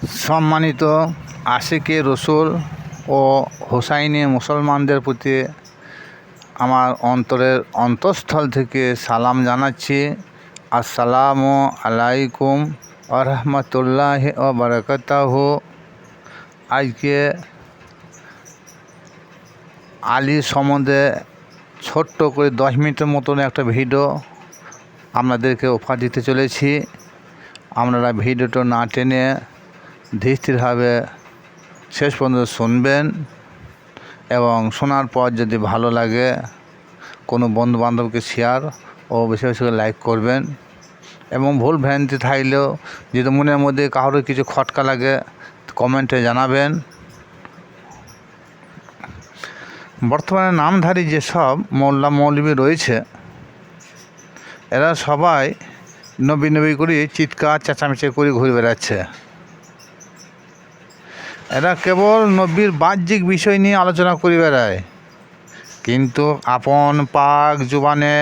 সম্মানিত আশিকে রসুল ও হোসাইনি মুসলমানদের প্রতি আমার অন্তরের অন্তঃস্থল থেকে সালাম জানাচ্ছি। আসসালামু আলাইকুম আরহামতুল্লাহ ও বারকাতাহ। আজকে আলী সম্বন্ধে ছোট্ট করে দশ মিনিটের মতন একটা ভিডিও আপনাদেরকে অফার দিতে চলেছি। আপনারা ভিডিওটা না টেনে ধীর স্থিরভাবে শেষ পর্যন্ত শুনবেন এবং শোনার পর যদি ভালো লাগে, কোনো বন্ধু বান্ধবকে শেয়ার ও বেশি বেশি করে লাইক করবেন। এবং ভুল ভ্রান্তি থাকলেও যদি মনের মধ্যে কারোর কিছু খটকা লাগে কমেন্টে জানাবেন। বর্তমানে নামধারী যেসব মোল্লা মৌলবী রয়েছে, এরা সবাই নবী নবী করে চিৎকার, চেঁচামেচি করে ঘুরে বেড়াচ্ছে। এরা কেবল নব্বীর বাহ্যিক বিষয় নিয়ে আলোচনা করে বেড়ায়। কিন্তু আপন পাক জুবানে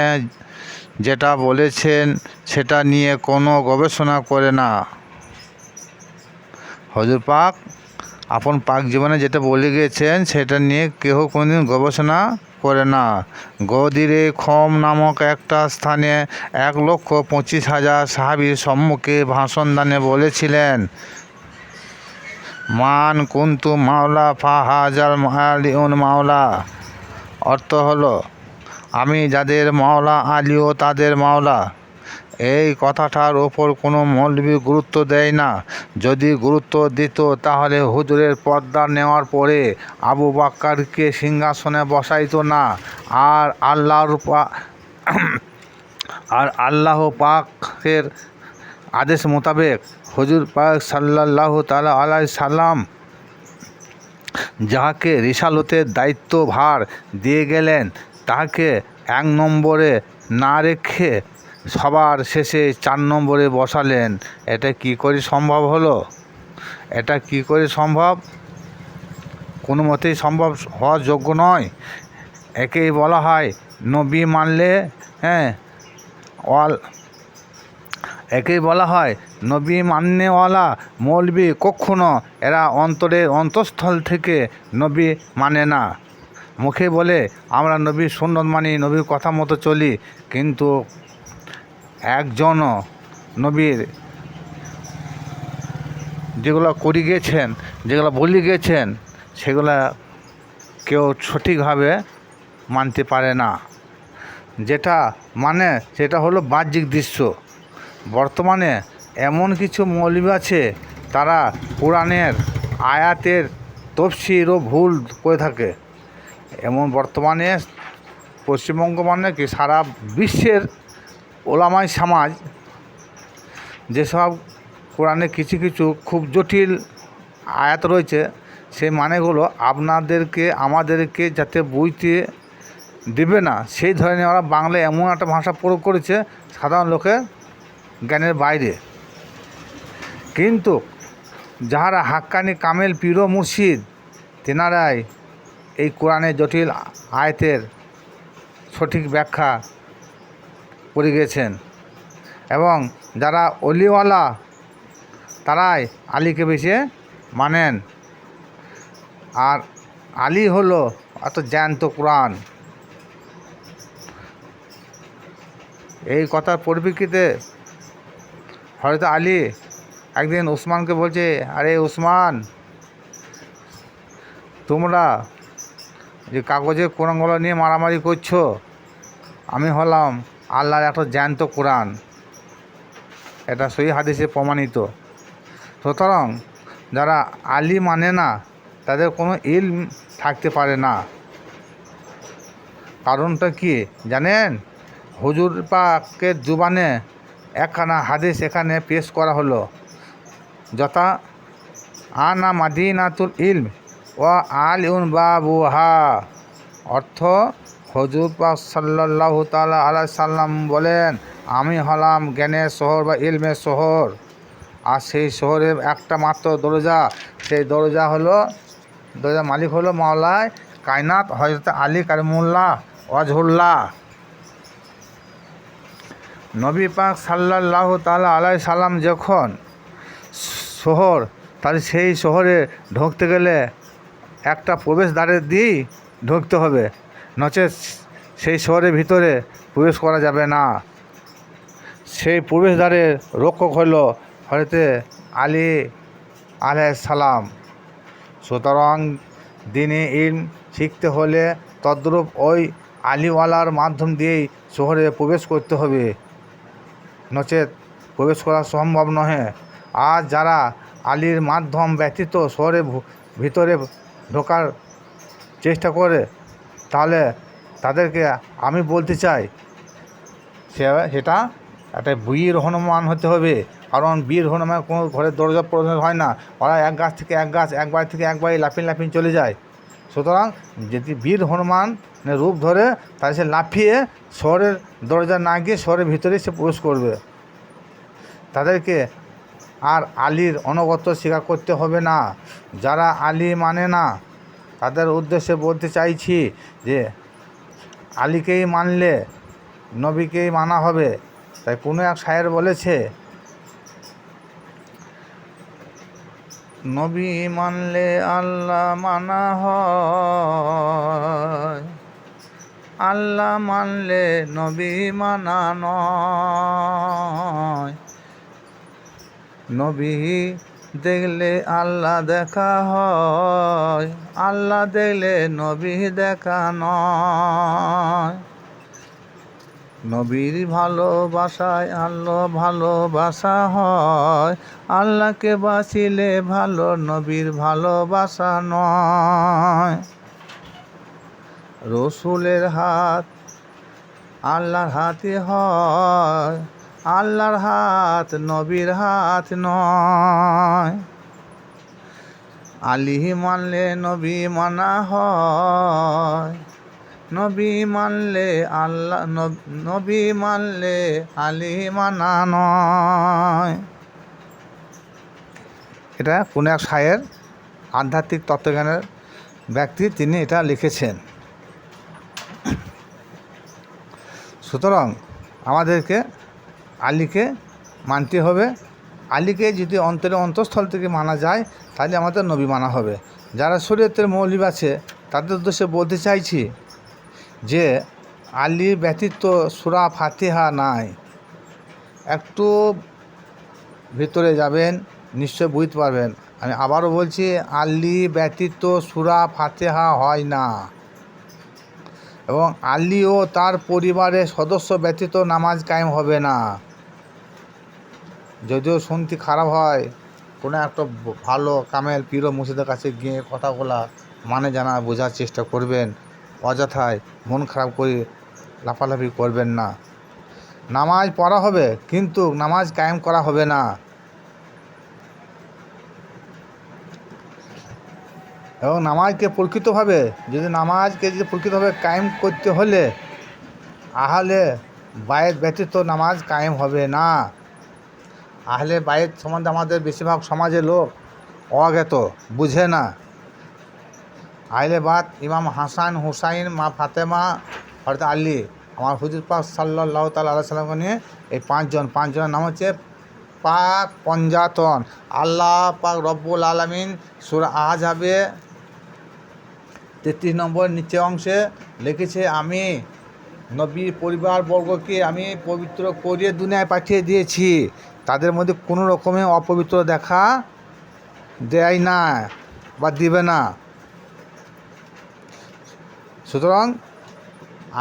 যেটা বলেছেন, সেটা নিয়ে কোনো গবেষণা করে না। হজুর পাক, আপন পাক জীবনে যেটা বলে গিয়েছেন সেটা নিয়ে কেউ কোনোদিন গবেষণা করে না। গদিরে খম নামক একটা স্থানে এক লক্ষ পঁচিশ হাজার সাহাবির সম্মুখে ভাষণ দানে বলেছিলেন মান কুন্তু মাওলা ফাহাজাল মালিউন মাওলা। অর্থ হলো, আমি যাদের মাওলা, আলিও তাদের মাওলা। এই কথাটার ওপর কোনো মৌলবি গুরুত্ব দেয় না। যদি গুরুত্ব দিত, তাহলে হুজুরের পর্দা নেওয়ার পরে আবু বাক্কারকে সিংহাসনে বসাইতো না। আর আল্লাহর আর আল্লাহ পাকের আদেশ মোতাবেক হজুর পাক সাল্লাহ তালা আলাই সাল্লাম যাহাকে রিসালতের দায়িত্বভার দিয়ে গেলেন, তাহাকে এক নম্বরে না রেখে সবার শেষে চার নম্বরে বসালেন। এটা কি করে সম্ভব হলো? এটা কি করে সম্ভব? কোনো মতেই সম্ভব হওয়ার যোগ্য নয়। একেই বলা হয় নবী মানলে হ্যাঁ অল একেই বলা হয় নবী মান্যওয়ালা মৌলবি কখনো এরা অন্তরের অন্তঃস্থল থেকে নবী মানে না। মুখে বলে, আমরা নবীর সুন্নত মানি, নবীর কথা মতো চলি। কিন্তু একজনও নবীর যেগুলো করি গেছেন, যেগুলো বলি গিয়েছেন সেগুলা কেউ সঠিকভাবে মানতে পারে না। যেটা মানে সেটা হলো বাহ্যিক দৃশ্য। বর্তমানে এমন কিছু মৌলবী আছে, তারা কোরআনের আয়াতের তফসিরও ভুল করে থাকে। এমন বর্তমানে পশ্চিমবঙ্গ মানে কি সারা বিশ্বের ওলামাই সমাজ যেসব কোরআনে কিছু কিছু খুব জটিল আয়াত রয়েছে, সেই মানেগুলো আপনাদেরকে, আমাদেরকে যাতে বুঝতে দেবে না। সেই ধরনের ওরা বাংলা এমন একটা ভাষা প্রয়োগ করেছে, সাধারণ লোকের জ্ঞানের বাইরে। কিন্তু যাহারা হাক্কানি কামেল পীর মুর্শিদ, তেনারাই এই কোরআনের জটিল আয়তের সঠিক ব্যাখ্যা করে গিয়েছেন এবং যারা অলিওয়ালা, তারাই আলীকে বেশি মানেন। আর আলী হলো এত জ্যান্ত কোরআন। এই কথার পরিপ্রেক্ষিতে হয়তো আলী একদিন উসমানকে বলছে, আরে উসমান তোমরা যে কাগজে কোরআনগুলো নিয়ে মারামারি করছ, আমি হলাম আল্লাহর একটা জ্যান্ত কোরআন। এটা সই হাদিসে প্রমাণিত। সুতরাং যারা আলী মানে না, তাদের কোনো ইল থাকতে পারে না। কারণটা কি জানেন? হুজুর পাকের জুবানে একখানা হাদিস এখানে পেশ করা হলো। যথা আনা মাদিনাতুল ইলম ও আল ইউন বাবুহা। অর্থ হজুর সাল্লাহ তালা আলাই সাল্লাম বলেন, আমি হলাম জ্ঞানের শহর বা ইলমের শহর। আর সেই শহরের একটা মাত্র দরজা, সেই দরজা হলো, দরজার মালিক হলো মাওলায় কায়নাত হজরত আলী কারিমুল্লাহ ওয়াজহুল্লাহ নবী পাক সাল্লাল্লাহু তাআলা আলাই সাল্লাম যখন শহর তাহলে সেই শহরে ঢুকতে গেলে একটা প্রবেশদ্বারের দিয়েই ঢুকতে হবে। নচেত সেই শহরের ভিতরে প্রবেশ করা যাবে না। সেই প্রবেশদ্বারের রক্ষক হল হয়তো আলী আলাহ সালাম। সুতরাং দিনে ইলম শিখতে হলে তদ্রূপ ওই আলিওয়ালার মাধ্যম দিয়েই শহরে প্রবেশ করতে হবে। নচেত প্রবেশ করা সম্ভব নহে। আর যারা আলীর মাধ্যম ব্যতীত শহরে ভিতরে ঢোকার চেষ্টা করে, তাহলে তাদেরকে আমি বলতে চাই সেটা একটা বীর হনুমান হতে হবে। কারণ বীর হনুমান কোনো ঘরের দরজা প্রবেশ হয় না। ওরা এক গাছ থেকে এক গাছ, এক বাড়ি থেকে এক বাড়ি লাফিয়ে লাফিয়ে চলে যায়। সুতরাং যদি বীর হনুমান রূপ ধরে, তাহলে সে লাফিয়ে শহরের দরজা না গিয়ে শহরের ভিতরে সে প্রবেশ করবে। তাদেরকে আর আলীর অনগত স্বীকার করতে হবে না। যারা আলী মানে না, তাদের উদ্দেশ্যে বলতে চাইছি যে, আলীকেই মানলে নবীকেই মানা হবে। তাই কোনো এক শায়ের বলেছে, নবী মানলে আল্লাহ মানা হয়। আল্লাহ মানলে নবী মানা নয়। নবী দেখলে আল্লাহ দেখা হয়, আল্লাহ দেখলে নবী দেখা নয়। নবীর ভালোবাসায় আল্লাহ ভালোবাসা হয়, আল্লাহকে বাঁচিলে ভালো নবীর ভালোবাসা নয়। রসুলের হাত আল্লাহর হাতে হয় আল্লাহর হাত, নবীর হাত নয়। আলী মানলে নবী মানা হয়। নবী মানলে আল্লাহ, নব- মানলে আলী মানা নয়। এটা কোনো এক সায়ের আধ্যাত্মিক তত্ত্বজ্ঞানের ব্যক্তি তিনি এটা লিখেছেন। সুতরাং আমাদেরকে আলীকে মানতে হবে। আলীকে যদি অন্তরে অন্তঃস্থল থেকে মানা যায়, তাহলে আমাদের নবী মানা হবে। যারা শরীয়তের মৌলিক আছে, তাদের উদ্দেশ্যে বলতে চাইছি যে, আলী ব্যতীত সুরা ফাতিহা নাই। একটু ভিতরে যাবেন, নিশ্চয় বুঝতে পারবেন। আমি আবারও বলছি, আলী ব্যতীত সুরা ফাতেহা হয় না। এবং আলী ও তার পরিবারের সদস্য ব্যতীত নামাজ কায়েম হবে না। যদিও শুনতে খারাপ হয়, কোনো একটা ভালো কামেল পীর মুর্শিদের কাছে গিয়ে কথা বলা মানে জানা বোঝার চেষ্টা করবেন। অযথায় মন খারাপ করে লাফালাফি করবেন না। নামাজ পড়া হবে, কিন্তু নামাজ কায়েম করা হবে না। এবং নামাজকে প্রকৃতভাবে, যদি নামাজকে যদি প্রকৃতভাবে কায়েম করতে হলে আহলে বায়ের ব্যতীত নামাজ কায়েম হবে না। আহলে বায়ের সম্বন্ধে আমাদের বেশিরভাগ সমাজের লোক অজ্ঞাত, বুঝে না। আহলে বাদ ইমাম হাসান, হুসাইন, মা ফাতেমা হরত আলী, আমার হুজুর পাক সাল্লাহ তাল আল্লাহ সাল্লামকে নিয়ে এই পাঁচজন, পাঁচজনের নাম হচ্ছে পাক পঞ্জাতন। আল্লাহ পাক রব্বুল আলমিন সুরা আজাবে তেত্রিশ নম্বর নিচে অংশে লিখেছে, আমি নবীর পরিবারবর্গকে আমি পবিত্র করিয়ে দুনিয়ায় পাঠিয়ে দিয়েছি। তাদের মধ্যে কোনো রকমের অপবিত্র দেখা দেয় না বা দিবে না। সুতরাং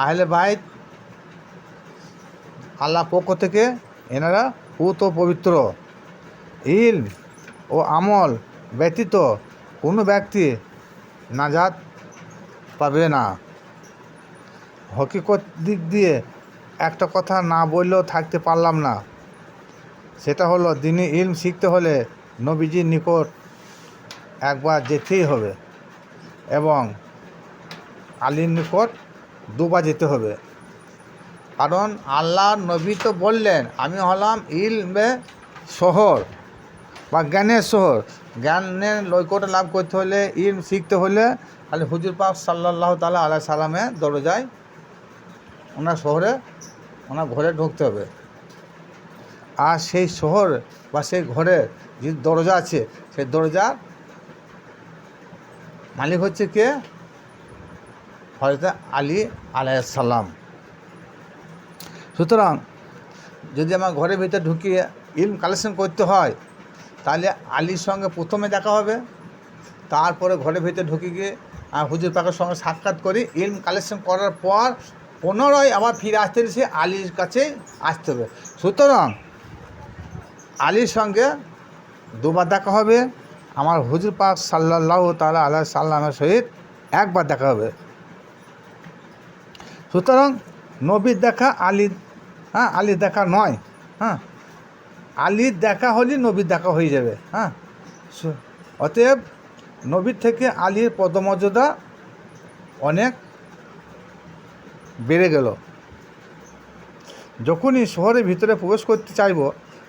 আহলে বাইত আল্লাহ পক্ষ থেকে এনারা পুত পবিত্র। ইল ও আমল ব্যতীত কোনো ব্যক্তি নাজাত পাবে না। হকিকত দিক দিয়ে একটা কথা না বললেও থাকতে পারলাম না। সেটা হলো দিনে ইলম শিখতে হলে নবীজির নিকট একবার যেতেই হবে এবং আলীর নিকট দুবার যেতে হবে। কারণ আল্লাহ নবী তো বললেন, আমি হলাম ইলমে শহর বা জ্ঞানের শহর। জ্ঞানের লৈকটা লাভ করতে হলে, ইলম শিখতে হলে তাহলে হুজুর পাক সাল্লাহ তালা আল্লাহ সালামের দরজায় ওনার শহরে, ওনার ঘরে ঢুকতে হবে। আর সেই শহর বা সেই ঘরের যে দরজা আছে, সেই দরজার মালিক হচ্ছে কে? হজরত আলী আলাইসাল্লাম সুতরাং যদি আমার ঘরের ভিতরে ঢুকিয়ে ইলম কালেকশন করতে হয়, তাহলে আলীর সঙ্গে প্রথমে দেখা হবে, তারপরে ঘরের ভিতরে ঢুকে গিয়ে হুজুর পাকের সঙ্গে সাক্ষাৎ করি ইলম কালেকশন করার পর পুনরায় আবার ফিরে আসতে সে আলীর কাছে আসতে হবে। সুতরাং আলীর সঙ্গে দুবার দেখা হবে। আমার হুজুর পাক সাল্লাহ তালা আল্লাহ সাল্লামের সহিত একবার দেখা হবে। সুতরাং নবীর দেখা আলীর হ্যাঁ আলীর দেখা নয় হ্যাঁ। আলীর দেখা হলেই নবীর দেখা হয়ে যাবে হ্যাঁ। অতএব নবীর থেকে আলীর পদমর্যাদা অনেক বেড়ে গেল। যখনই শহরের ভিতরে প্রবেশ করতে চাইব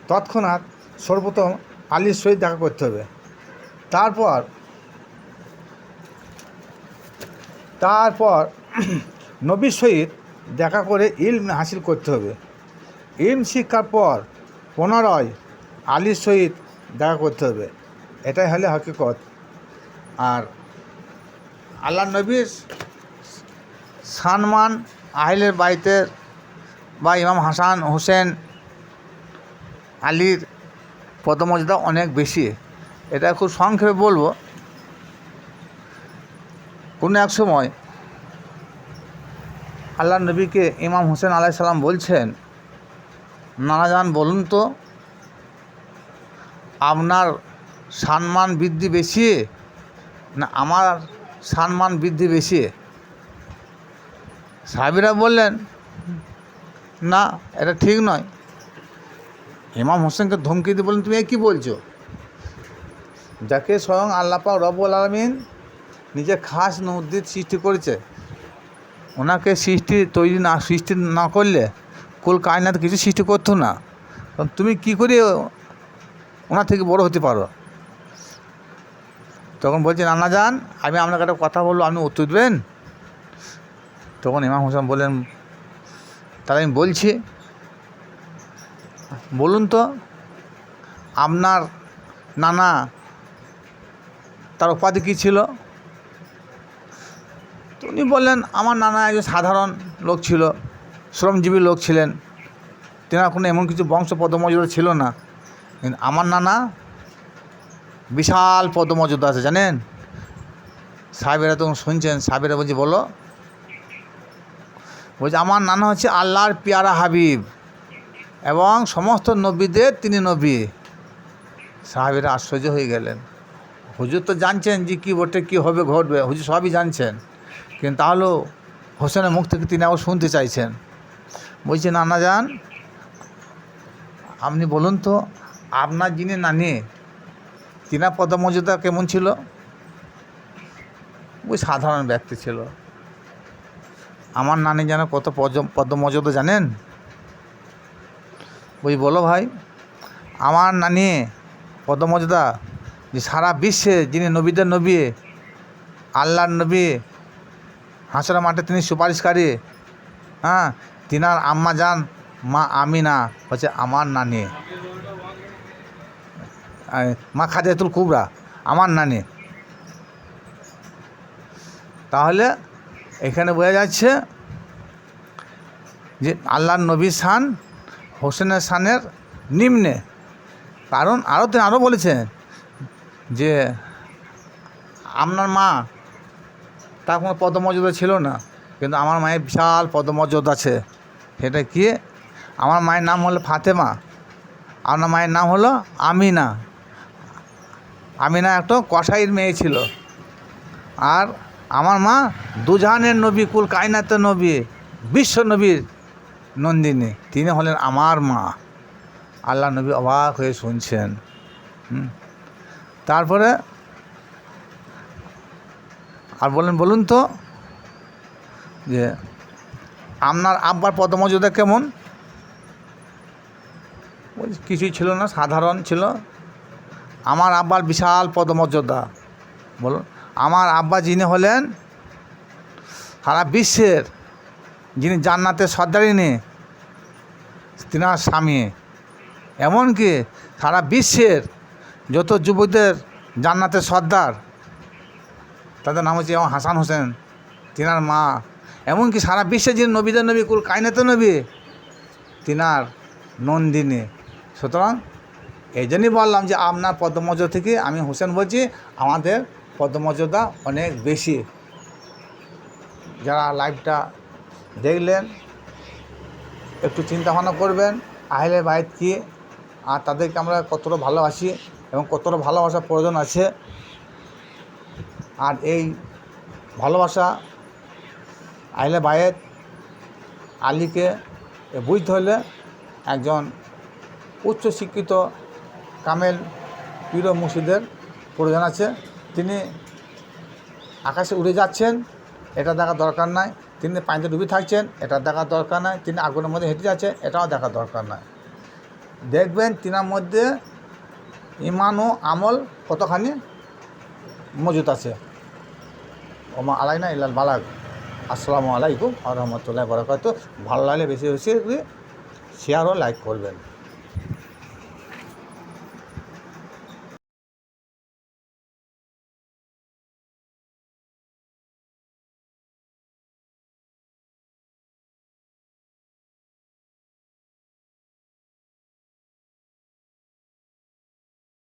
তৎক্ষণাৎ সর্বপ্রথম আলীর সহিত দেখা করতে হবে। তারপর তারপর নবীর সহিত দেখা করে ইলম হাসিল করতে হবে। ইলম শিক্ষার পর পুনরায় আলীর সহিত দেখা করতে হবে। এটাই হলে হকিকত। আর আল্লাহ নবীর সানমান আহিলের বাড়িতে বা ইমাম হাসান, হোসেন আলীর পদমর্যাদা অনেক বেশি। এটা খুব সংক্ষেপে বলব। কোনো এক সময় আল্লাহ নবীকে ইমাম হোসেন আলাই সাল্লাম বলছেন নানাজান বলুন তো, আপনার সম্মান বৃদ্ধি বেশি না আমার সম্মান বৃদ্ধি বেশি? সাহেবেরা বললেন, না, এটা ঠিক নয়। ইমাম হোসেনকে ধমকি দিয়ে বললেন, তুমি এ কী বলছো? যাকে স্বয়ং আল্লাপা রব্বুল আলমিন নিজে খাস নদীর সৃষ্টি করেছে। ওনাকে সৃষ্টি তৈরি না, সৃষ্টি না করলে কুল কায়নাত কিছু সৃষ্টি করতো না। তুমি কি করে ওনার থেকে বড় হতে পারো? তখন বলছে নানা যান আমি আপনাকে একটা কথা বলব, আপনি উত্তর দেবেন? তখন ইমাম হোসেন বললেন, তাহলে আমি বলছি। বলুন তো, আপনার নানা, তার উপাধি কী ছিল? উনি বললেন, আমার নানা একজন সাধারণ লোক ছিল, শ্রমজীবী লোক ছিলেন। তেনার কোনো এমন কিছু বংশ পদমর্যাদা ছিল না। আমার নানা বিশাল পদমর্যাদা আছে, জানেন? সাহেবেরা তখন শুনছেন, সাহেবেরা বলছে, বলো। বলছে, আমার নানা হচ্ছে আল্লাহর পিয়ারা হাবিব। এবং সমস্ত নবীদের তিনি নবী। সাহেবেরা আশ্চর্য হয়ে গেলেন। হুজুর তো জানছেন যে কী বটে কী হবে, ঘটবে। হুজুর সবই জানছেন। কিন্তু তাহলেও হোসেনের মুখ থেকে তিনি আবার শুনতে চাইছেন। বলছে, নানা যান আপনি বলুন তো, আপনার যিনি নানি, তিনার পদমর্যাদা কেমন ছিল? ওই সাধারণ ব্যক্তি ছিল। আমার নানি যেন কত পদ পদমর্যাদা জানেন? ওই বলো ভাই, আমার নানি পদমর্যাদা যে সারা বিশ্বে যিনি নবীদের নবী, আল্লাহর নবী হাসরা মাঠে তিনি সুপারিশকারী হ্যাঁ তিনার আম্মা যান মা আমিনা, হচ্ছে আমার নানি। মা খাদিজাতুল কুবরা, আমার নানি। তাহলে এখানে বোঝা যাচ্ছে যে আল্লাহর নবী শান হোসেনের শানের নিম্নে। কারণ আরও তিনি আরও বলেছেন যে, আপনার মা তার কোনো পদমর্যাদা ছিল না, কিন্তু আমার মায়ের বিশাল পদমর্যাদা আছে। সেটা কি? আমার মায়ের নাম হলো ফাতেমা, আপনার মায়ের নাম হলো আমিনা। আমিনা একটা কসাইয়ের মেয়ে ছিল। আর আমার মা দুজাহানের নবী কুল কায়নাতের নবী, বিশ্ব নবীর নন্দিনী, তিনি হলেন আমার মা। আল্লাহ নবী অবাক হয়ে শুনছেন। তারপরে আর বলেন, বলুন তো যে আপনার আব্বার পদমর্যাদা কেমন? কিছুই ছিল না, সাধারণ ছিল। আমার আব্বার বিশাল পদমর্যাদা, বলুন। আমার আব্বা যিনি হলেন সারা বিশ্বের, যিনি জান্নাতের সর্দারিনী তিনার স্বামী। এমনকি সারা বিশ্বের যত যুবকদের জান্নাতের সর্দার, তাদের নাম হচ্ছে যেমন হাসান হোসেন, তিনার মা। এমনকি সারা বিশ্বে যিনি নবীদের নবী, কুল কায়নাতে নবী, তিনার নন্দিনী। সুতরাং এই জন্যই বললাম যে আপনার পদ্মমর্যাদা থেকে আমি হোসেন বলছি, আমাদের পদ্মমর্যাদা অনেক বেশি। যারা লাইভটা দেখলেন একটু চিন্তা ভাবনা করবেন আহলে বাইত কি, আর তাদেরকে আমরা কতটা ভালোবাসি এবং কতটা ভালোবাসার প্রয়োজন আছে। আর এই ভালোবাসা আহলে বায়েত আলীকে বুঝতে হলে একজন উচ্চ শিক্ষিত কামেল পীর মুর্শিদের প্রয়োজন আছে। তিনি আকাশে উড়ে যাচ্ছেন, এটা দেখার দরকার নাই। তিনি পানিতে ডুবে থাকছেন, এটা দেখার দরকার নাই। তিনি আগুনের মধ্যে হেঁটে যাচ্ছেন, এটাও দেখার দরকার নাই। দেখবেন তিনার মধ্যে ইমান ও আমল কতখানি মজুত আছে। ওমা আলাই না ইলাল বালাগ। আসসালামু আলাইকুম আ রহমতুল্লাহ বরকাত ভালো লাগলে বেশি বেশি শেয়ার ও লাইক করবেন।